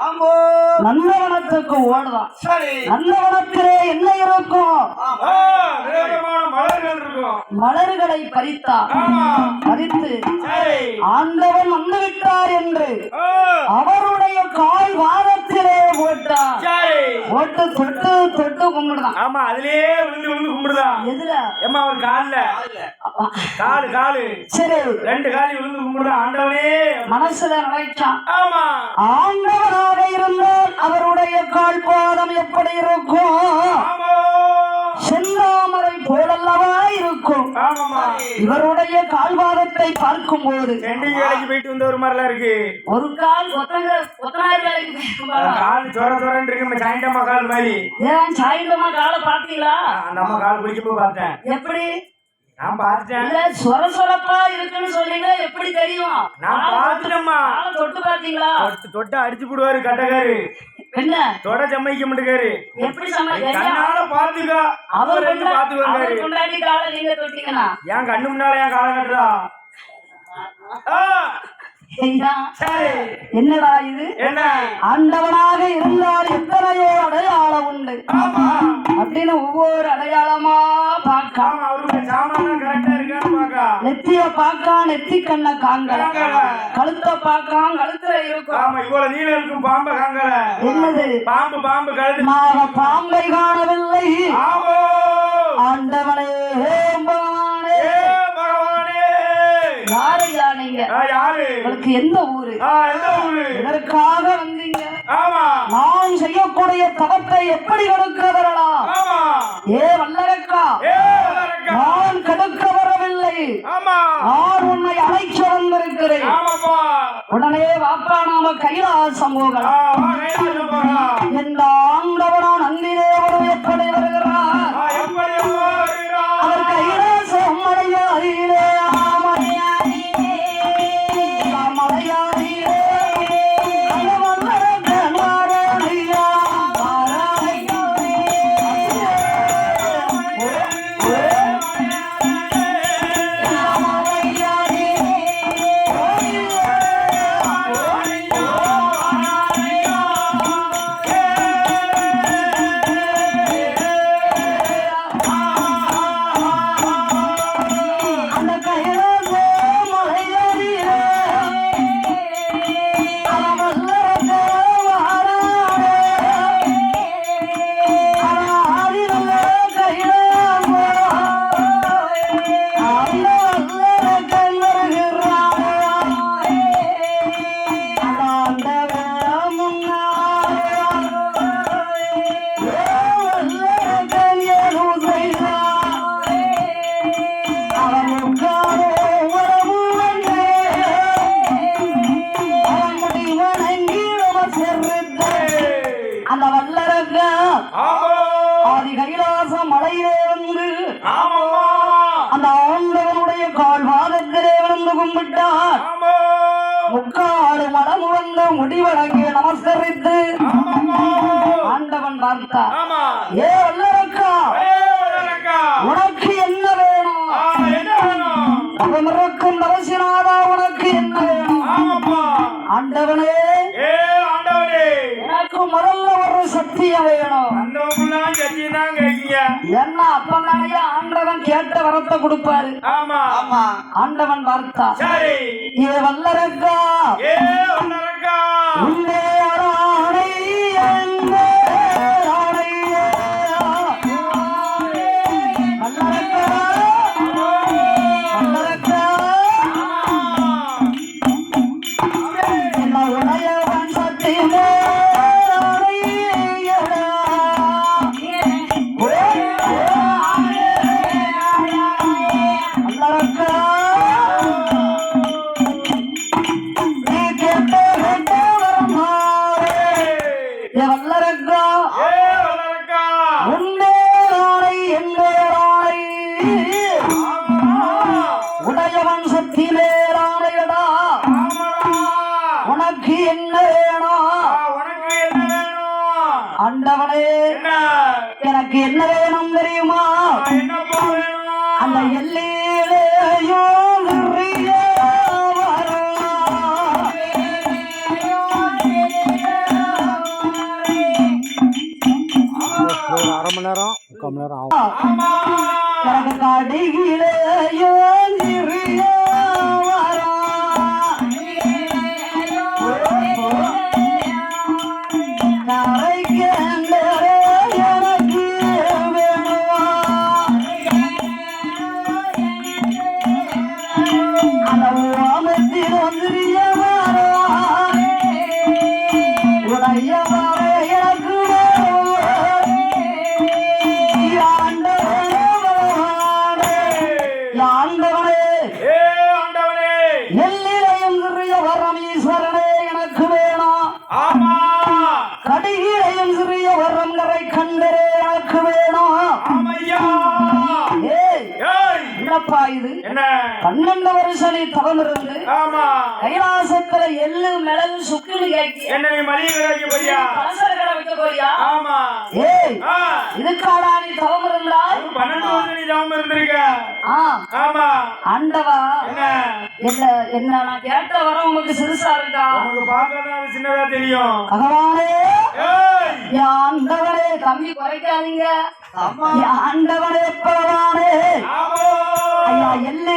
ஆம்போ நந்தவனத்துக்கு ஓடுதான் சரி. நந்தவனத்திலே என்ன இருக்கும்? மலர்கள் இருக்கும். மலர்களை பறித்தான் ஆமா. பறித்து. சரி. ஆண்டவன் வந்து விட்டார் என்று அவருடைய கால் வாதத்திலே போட்டான் சரி. போட்டு தொட்டு தொட்டு கும்பிடுதான் ஆமா அதுலயே விழுந்து விழுந்து கும்பிடுதான் எதுல? ஏமா ஒரு கால்ல. அப்பா. காலு காலு. சரி. ரெண்டு காலி விழுந்து கும்பிடுதான் ஆண்டவனே. மனசுல நினைச்சான் ஆமா. ஆண்டவனாக இருந்தால் அவருடைய கால் பாதம் எப்படி இருக்கும்? செந்தாமரை போலல்லவா இருக்கும். இவருடைய கால்வாதத்தை பார்க்கும் போது வேலைக்கு போயிட்டு வந்த ஒரு மாதிரிலாம் இருக்கு. ஒரு கால்? கால் சொர சொரன்னு இருக்கு நம்ம சாயண்டம்மா கால் மாதிரி. ஏன் சாயந்தரமா காலை பார்த்தீங்களா? அந்த அம்மா கால் குளிக்கும் போது பார்த்தேன். எப்படி? நான் பார்த்துட்டேன். இல்ல சொர சொரப்பா இருக்குன்னு சொன்னீங்க எப்படி தெரியும்? நான் பார்த்துட்டேம்மா. காலை தொட்டு பார்த்தீங்களா? தொட்டு தொட்டு அடிச்சு போடுவாரு கட்டக்காரு. என்ன? தொட சமைக்க மாட்டேங்காரு. எப்படி சமைக்க கண்ணால பாத்துக்கா அவர் ரெண்டு பாத்துக்காரு காலை நீங்க தொட்டீங்கன்னா. என் கண்ணு முன்னால என் கால கட்டுறா? என்னடா இது? என்ன? ஆண்டவனாக இருந்தால் எத்தனையோ அடையாளம் உண்டு. அப்படின்னு ஒவ்வொரு அடையாளமா பார்க்க. பாக்கா நெத்திய பார்க்க நெத்தி கண்ண காங்கல. கழுத்த பார்க்க கழுத்துல இருக்கும். இவ்வளவு நீளம் இருக்கும் பாம்பை காங்கல என்னது? பாம்பு பாம்பு கழுது நான் பாம்பை காணவில்லை. ஆண்டவனே யாரையா நீங்க? ஆ, யாரு? உங்களுக்கு எந்த ஊரு? எந்த ஊரு? எதற்காக வந்தீங்க? ஆமா. நான் செய்யக்கூடிய தவத்தை எப்படி கெடுக்க வரலாம் ஆமா. ஏ வல்லரக்கா. நான் கெடுக்க வரவில்லை. நான் உன்னை அழைச்சு வந்திருக்கிறேன். உடனே வாப்பா நாம கைலாசம் போகலாம். இந்த ஆண்டவனா விழுந்து கும்பிட்டார் முக்காடு மலம் வந்து முடிவடங்கி நமஸ்கரித்து ஆண்டவன் பார்த்தார். ஆமா. ஏ வல்லரக்கா. உனக்கு என்ன வேணும்? அவமிருக்கும் தவசினாதா உனக்கு என்ன வேணும்? ஆண்டவனே எனக்கு முதல்ல ஒரு சத்தியம் வேணும். என்ன அப்பதானே ஆண்டவன் கேட்ட வரத்தை கொடுப்பாரு. ஆமா. ஆமா. ஆண்டவன் பார்த்தா சரி. ஏ வல்லரக்கா. ஏ வல்லரக்கா. உன்னே ஆண்டவனே எனக்கு என்ன வேணும் தெரியுமா? அந்த எல்லையிலேயோ அரை மணி நேரம் முக்கால் மணி நேரம் ஆகும். எனக்கு கடையிலேயோ நிறைய வரம் என்னப்பா இது? என்ன? பன்னெண்டு வருஷம் நீ தவம் இருந்து ஆமா. கைலாசத்துல எள்ளு மிளகு சுக்குன்னு கேட்கிய என்ன நீ மளிகை கடைக்கு போறியா? பலசர கடை வைக்க போறியா? ஆமா. ஏய் ஆ. இதுக்காடா நீ தவம் இருந்தாய் பன்னெண்டு வருஷம் நீ ஜாம இருந்திருக்க ஆமா. ஆண்டவா. என்ன? என்ன என்ன நான் கேட்ட வரம் உங்களுக்கு சிறுசா இருக்கா? உனக்கு பார்க்கறதா அது சின்னதா தெரியும். பகவானே ஆண்டவனே கம்மி குறைக்காதீங்க. என் ஆண்டவனே பகவானே. ஆமா என்ன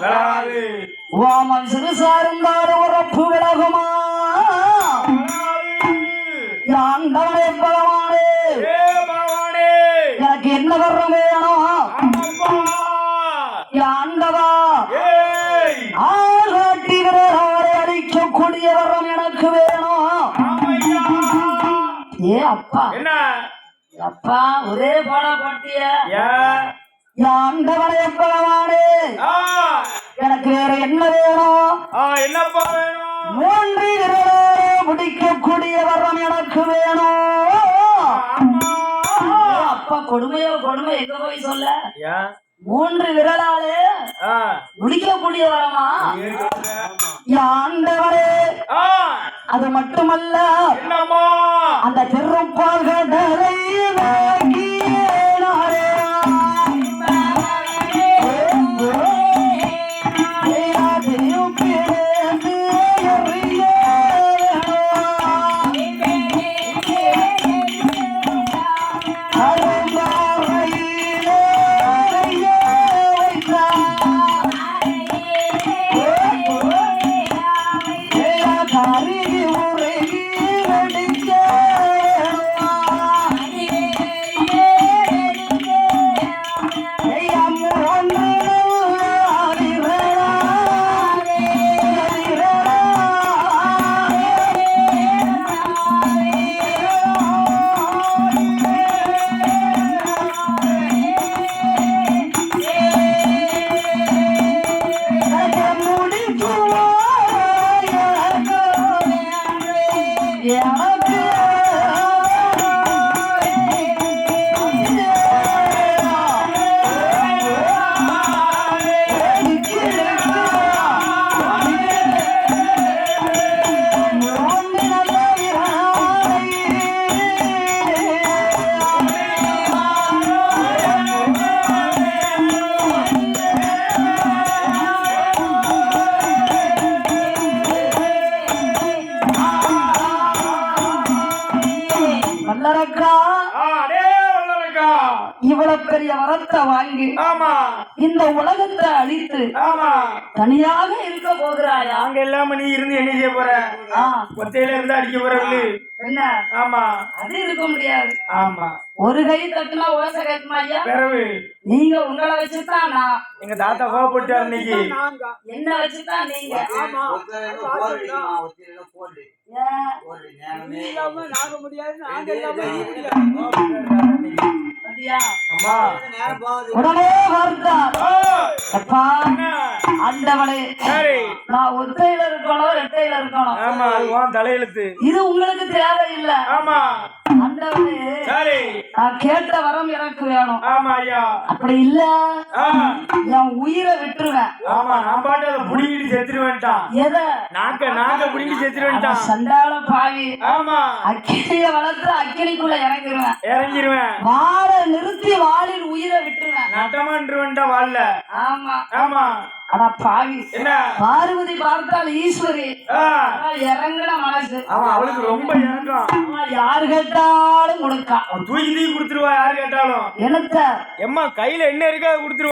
விலகுமா? விலகாது வாமன் சிறுசா இருந்தாலும் உறப்பு விலகுமா? யாண்டவனே பகவானே. எனக்கு என்ன வரம் வேணும்? ஏய். ஆகாட்டி விரலாரை அழிக்கக்கூடிய வரம் எனக்கு வேணும். ஏ அப்பா. என்ன? அப்பா ஒரே பாடா பாட்டிய ஆண்டவனே ஆ. எனக்கு வேற என்ன வேணும்? என்னப்பா வேணும்? மூன்று விரலாரை முடிக்கக்கூடிய வரம் எனக்கு வேணும். அப்பா கொடுமையோ கொடுமை எங்க போய் சொல்ல? மூன்று விரலாலே முடிக்கக்கூடிய வரமா அது மட்டுமல்ல அந்த திருப்பால் கடலை అల్లరక్క இவ்வளவு பெரிய வரத்தை வாங்கி ஆமா. இந்த உலகத்தை அழித்து ஆமா. தனியாக இருக்க போகிறாயா? அங்க இல்லாம நீ இருந்து என்ன செய்ய போற? ஒத்தையில இருந்து அடிக்க போறவங்களு என்ன? ஆமா. அது இருக்க முடியாது. ஆமா. ஒரு கை தட்டுனா ஓசை கேட்குமா ஐயா? பிறவு. நீங்க உங்களை வச்சுதான் நான். எங்க தாத்தா கோவப்பட்டார் இன்னைக்கு. என்ன வச்சுதான் நீங்க. ஏன்? அப்படியா? அம்மா உடனே வார்த்தார் ஓ, அப்பா? ஆண்டவனே. நான் ஒத்தையில இருக்கணும் ரெட்டையில இருக்கணும் ஆமா அது தலையெழுத்து. இது உங்களுக்கு தேவையில்லை. ஆமா. நான் கேட்ட வரம் எனக்கு வேணும். ஆமா ஐயா. அப்படி இல்ல. என் உயிரை விட்டுருவேன். ஆமா நான் பாட்டு அதை புடிங்கிட்டு செத்துருவேன்ட்டான். எதை? நாக்க நாக்க புடிங்கிட்டு செத்துருவேன்ட்டான். சண்டாள பாவி. ஆமா. அக்கினிய வளர்த்து அக்கினிக்குள்ள இறங்கிருவேன். இறங்கிருவேன். வாழ நிறுத்தி வாளில் உயிரை விட்டுருவேன். நட்டமான்றுவேன்ட்டா வாழல ஆமா. ஆமா. ஆனா பாவி. என்ன? பார்வதி பார்த்தால் ஈஸ்வரி. இறங்குன மனசு. அவளுக்கு ரொம்ப இறக்கம். ஆமா, யாரு கேட்டாலும் கொடுக்கா. தூக்கி தூக்கி கொடுத்துருவா யாரு கேட்டாலும். என்னத்த? எம்மா கையில என்ன இருக்கோ கொடுத்துருவா.